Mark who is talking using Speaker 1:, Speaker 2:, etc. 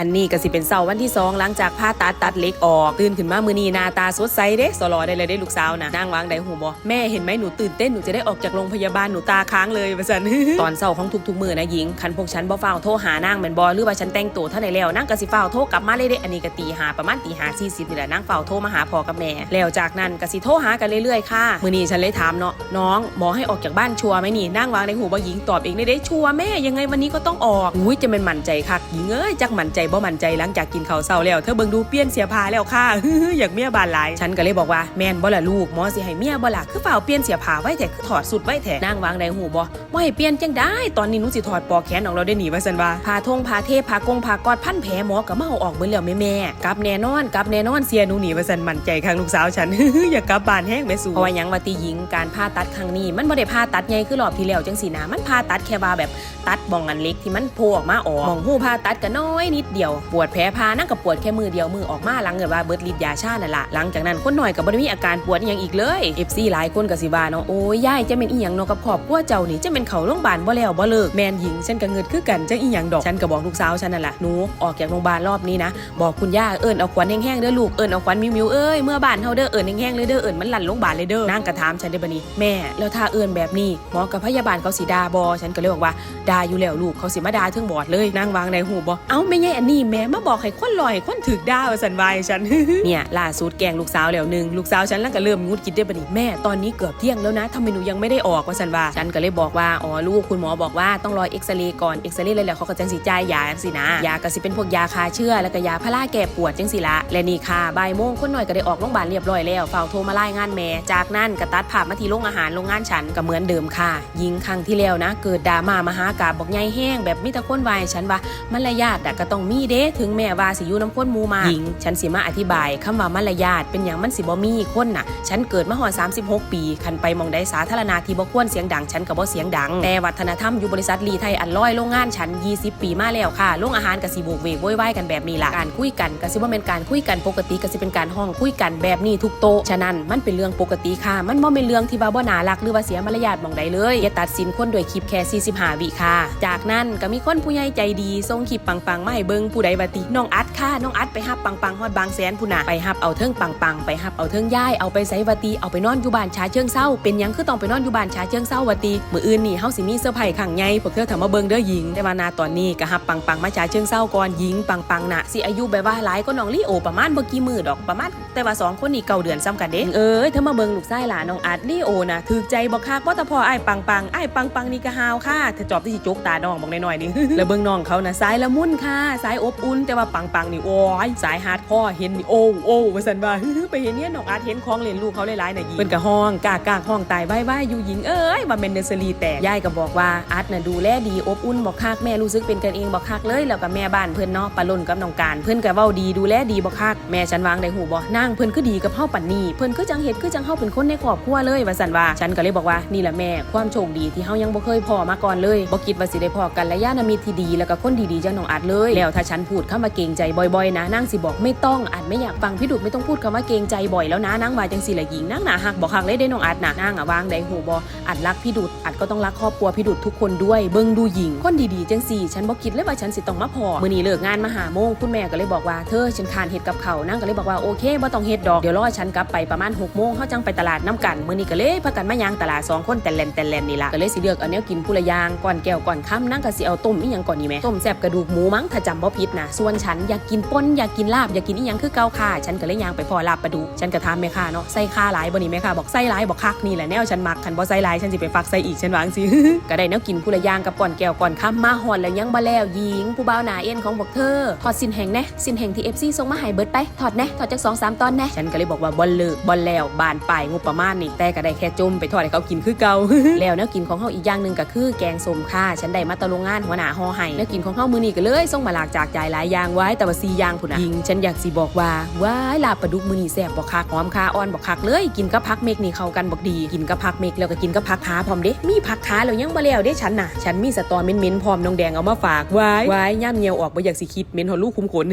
Speaker 1: อันนี้ก็สิเป็นเสาร์วันที่สองหลังจากผ่าตัดตัดเล็กออกตื่นขึ้นมามือนี้หน้าตาสดใสเด้สลอได้เลยได้ลูกสาวนะนางวางได้หูบ่แม่เห็นไหมหนูตื่นเต้นหนูจะได้ออกจากโรงพยาบาลหนูตาค้างเลยว่าซั่นตอนเสาร์ของทุกๆมือนะหญิงคันพวกฉันบ่ฟ้าวโทรหานางแม่นบ่หรือว่าฉันแต่งตัวเท่าไหร่แล้วนางก็สิฟ้าวโทรกลับมาเลยเด้อันนี้ก็ตีหาประมาณตีหา40นี่แหละนางฟ้าวโทรมาหาพ่อกับแม่แล้วจากนั้นก็สิโทรหากันเรื่อยๆค่ะมือนี้ฉันเลยถามเนาะน้องหมอให้ออกจากบ้านชัวร์ไหมนี่นางวางในหูบ่หญิงตอบเองได้เด้ชัวร์แม่ยังไงวันนี้ก็ต้องออกอุ้ยจะเป็นมั่นใจคักหญิงเอ้ยจักมั่นใจบ่มั่นใจหลังจากกินข้าวเช้าแล้ว เธอเบิ่งดูเปลี่ยนเสียผ้าแล้วค่ะอยากเมียบานหลายฉันก็เลยบอกว่าแม่นบ่ล่ะลูกหมอสิให้เมียบ่ล่ะคือเปล่าเปลี่ยนเสียผ้าไว้แต่คือถอดสุดไว้แท้นางวางในหูบ่บ่ให้เปลี่ยนจังได้ตอนนี้หนูสิถอดปอกแขนของเราได้หนีไว่าซั่นว่าผ้าทงผ้าเทพผ้ากงผ้ากอดพันแผลหมอก็มาเอาออกเบิดแล้วแม่แม่ๆกลับแน่นอนกลับแน่นอนเสียหนูหนีไว่าซั่นมั่นใจข้างลูกสาวฉันอยากกลับบ้านแห้งแม่สู่เพราะว่ายังว่าติหญิงการผ่าตัดครั้งนี้ มันบ่ได้ผ่าตัดใหญ่คือรอบที่แล้วจังซี่นะมันผ่าตัดแค่ว่าแบบตัดบ่องอันเล็กที่มันโผล่ออกมาออกมองหูผ่าตัดก็น้อยนิดเดียว ปวดแผลผ่านั่นก็ปวดแค่มือเดียวมือออกมาหลังเกิดว่าเบิดฤทธิ์ยาชานั่นล่ะหลังจากนั้นคนหน่อยก็บ่ได้มีอาการปวดอหยังอีกเลย FC หลายคนก็สิว่าเนาะโอ้ยยายจะเป็นอีหยังเนาะกับครอบครัวเจ้านี่จะเป็นเขาโรงพยาบาลบ่แล้วบ่เลิกแมนหญิงฉันก็เงิดคือกันจังอีหยังดอกฉันก็บอกลูกสาวฉันนั่นล่ะหนูออกจากโรงพยาบาลรอบนี้นะบอกคุณย่าเอิญเอาควันแห้งๆเด้อลูกเอิญเอาควันมิวๆเอ้ยเมื่อบ้านเฮาเด้อเอิญแห้งๆเลยเด้อเอิญมันหลั่นโรงพยาบาลเลยเด้อนางกระถามฉันได้บัดนี้แม่แล้วถ้าเอิญแบบนี้หมอกับพยาบาลเขาสิด่าบ่ฉันก็เลยบอกว่าด่าอยู่แล้วลูกเขาสิมาด่าถึงบอดเลยนางวางในหูบ่เอ้าแม่ใหญ่อันนี้แม่มาบอกให้คนลอยคนถึกดาวสันวายฉัน เนี่ยล่าสุดแกงลูกสาวแล้วหนึ่งลูกสาวฉันแล้วก็เริ่มงุดกิดได้บัดนี้แม่ตอนนี้เกือบเที่ยงแล้วนะทำไมหนูยังไม่ได้ออกว่าสันวาฉันก็เลยบอกว่าอ๋อลูกคุณหมอบอกว่าต้องรอเอ็กซเรย์ก่อนเอ็กซเรย์เลยแล้วเขาก็จังสิจ่ายยาสินะยาก็สิเป็นพวกยาคาเชื้อแล้วก็ยาพาราแก้ปวดจังสิละและนี่ค่ะบ่ายโมงคนหน่อยก็ได้ออกโรงพยาบาลเรียบร้อยแล้วเฝ้าโทรมาไล่งานแม่จากนั้นก็ตัดภาพมาที่โรงอาหารโรงงานฉันก็เหมือนเดิมค่ะ ยิงครั้งที่แล้วนะ เกิดดราม่ามหากาบบอกใหญ่แห้งแบบมิตรคนวายฉันว่ามารยาทก็ต้องมีเด้ถึงแม่ว่าสิอยู่น้ำข้นหมูมาหญิง ฉันสิมาอธิบายคำว่ามารยาทเป็นอย่างมันสิบ่มีคนน่ะ ฉันเกิดมาหอด36 ปีคันไปหมองใดสาธารณะที่บ่ควรเสียงดังฉันก็บ่เสียงดัง แต่วัฒนธรรมอยู่บริษัทลีไทยอันร้อยโรงงานฉัน 20 ปีมาแล้วค่ะโรงอาหารก็สิโบกเวกโวยวายกันแบบนี้ล่ะการคุยกันก็สิบ่แม่นการคุยกันปกติก็สิเป็นการห้องคุยกันแบบนี้ทุกโต๊ะฉะนั้นมันเป็นเรื่องปกติค่ะ มันบ่เป็นเรื่องที่ว่าบ่น่ารักหรือว่าเสียมารยาทหมองใดเลยอย่าตัดสินคนด้วยคลิปแค่45วิค่ะ จากนั้นก็มีคนผู้ใหญ่ใจดีส่งคลิปปังๆมาให้เบิ่งผู้ใดว่าติน้องอัดค่ะน้องอัดไปฮับปังๆฮอดบางแสนพุ่นน่ะไปฮับเอาเทิงปังๆไปฮับเอาเทิงย่ายเอาไปไสวาตีเอาไปนอนอยู่บ้านชาเชิงเศร้าเป็นยังคือต้องไปนอนอยู่บ้านชาเชิงเศร้าวาตีมื้ออื่นนี่เฮาสิมีเซอร์ไพรส์ขังใหญ่พวกเธอถามมาเบิ่งเด้อหญิงแต่ว่านาตอนนี้ก็ฮับปังๆมาชาเชิงเศร้าก่อนหญิงปังๆน่ะสิอายุแบบว่าหลายก็น้องลีโอประมาณบ่กี่มื้อดอกประมาณแต่ว่าสองคนนี่เก่าเดือนซ้ำกันเด้เอ้ยเธอมาเบิ่งลูกชายหลานน้องอัดลีโอน่ะถูกใจบ่คักบ่แต่พออ้ายปังๆอ้ายปังๆนี่ก็ฮาวค่ะเธอจอบที่สิจกตาน้องบอกน้อยๆนี่แล้วเบิ่งน้องเขาน่ะสายละมุนค่ะสายอบอุ่นแต่ว่าปังๆนี่โอ้ยสายฮาร์ดคอร์เห็นนี่โอ้โอ้ว่าซั่นว่าไปเห็นเนี่ยน้องอาร์ตเห็นของเล่นลูกเขาหลายๆน่ะยิงเพิ่นก็ห้องกากากห้องตายว้ายๆอยู่หญิงเอ้ยว่าแม่นเนอร์เซอรี่แตกยายก็บอกว่าอาร์ตน่ะดูแลดีอบอุ่นบอกคักแม่รู้สึกเป็นกันเองบอกคักเลยแล้วก็แม่บ้านเพิ่อนเนาะปะล่นกับน้องการ เพิ่อนก็เว้าดีดูแลดีบอกคักแม่ฉันวางได้หูบ่นางเพิ่อนคือดีกับเฮาปันนี้เพิ่อนคือจังเฮ็ดคือจังเฮาเป็นคนในครอบครัวเลยว่าซั่นว่าฉันก็เลยบอกว่านี่แหละแม่ความโชคดีที่เฮายังบ่เคยพอมาก่อนเลยบ่คิดว่าสิได้พอกันและญาณมิตรที่ดีแล้วก็คนดีๆจังน้องอาร์ตเลยแล้วถ้าฉันพูดคำว่าเกรงใจบ่อยๆนะนางสิบอกไม่ต้องอาจไม่อยากฟังพี่ดุดไม่ต้องพูดคำว่าเกรงใจบ่อยแล้วนะนางว่าจังสิละหญิงนางหนาหักบอกหักเลยได้น้องอาร์ตนะนางอะวางได้หูบ่อาจรักพี่ดุดอาจก็ต้องรักครอบครัวพี่ดุดทุกคนด้วยเบิ่งดูหญิงคนดีๆจังสี่ฉันบ่คิดเลยว่าฉันสิต้องมาพอมื้อนี้เลิกงานมาหาโมงคุณแม่ก็เลยบอกว่าเธอฉันคานเฮ็ดกับเขานางก็เลยบอกว่าโอเคบ่ต้องเฮ็ดดอกเดี๋ยวรอฉันกลับไปประมาณ6โมงเฮาจังไปตลาดน้ำกันมื้อนี้ก็เลยพากันมายางตลาดสองคนแต่แลนแต่แลนนี่ละก็เลยสิเลือกเอาแนวกินผู้ละยางก่อนแก้วก่อนค่ำนางก็สิเอาต้มอีหยังก่อนนี่แม่ต้มแซ่บกระดูกหมูมั้งถ้าจำบ่ผิดนะส่วนฉันอยากกินป่นอยากกินลาบอยากกินอีหยังคือเกาค่ะ ฉันก็เลยยางไปพอลาบปลาดุฉันก็ถามแม่ค้าเนาะใส่ค่าหลายบ่นี่แม่ค้าบอกใส่หลายบอกคักนี่แหละแนวฉันมักคันบ่ใส่หลายฉันสิไปฟักใส่อีกฉันวาจั่งสิก็ได้แนวกินผู้ละย่างกับก่อนแก้วก่อนค่ำมาฮอดแล้วยังบ่แล้วหญิงผู้บ่าวหนาเอ็นของพวกเธอถอดสินแห่งแน่สินแห่งที่ FC ส่งมาให้เบิดไปถอดแน่ถอดจัก2 3ตอนแน่ฉันก็เลยบอกว่าบ่เลิกบ่แล้วบานปลายงบประมาณนี่แต่ก็ได้แค่จมไปทอดให้เขากินคือเก่าแล้วแนวกินของเฮาอีกอย่างหนึงก็คือแกงส้มค่ะฉันได้มาตะโรงงานหัวหน้าห่อให้แนวกินของเฮามือนี้ก็เลยส่งมาหลากจากใจหลายอย่างไว้แต่ว่า4อย่างพุ่นน่ะยิงฉันอยากสิบอกว่าว้ายลาปลาดุกมือนี้แซ่บบ่คักหอมคาอ่อนบอกคักเลย กินกับพักเมกนี่เข้ากันบอกดี กินกับพักเมกแล้วก็กินกับพักขาพร้อมเด้ มีพักขาแล้วยังบ่แล้วเด้ฉันน่ะ ฉันมีสตอเม้นๆพร้อมน้องแดงเอามาฝากว้ายว้ายย่ามเงียวออกบ่อยากสิคิดเม้นหอลูกคุ้มขน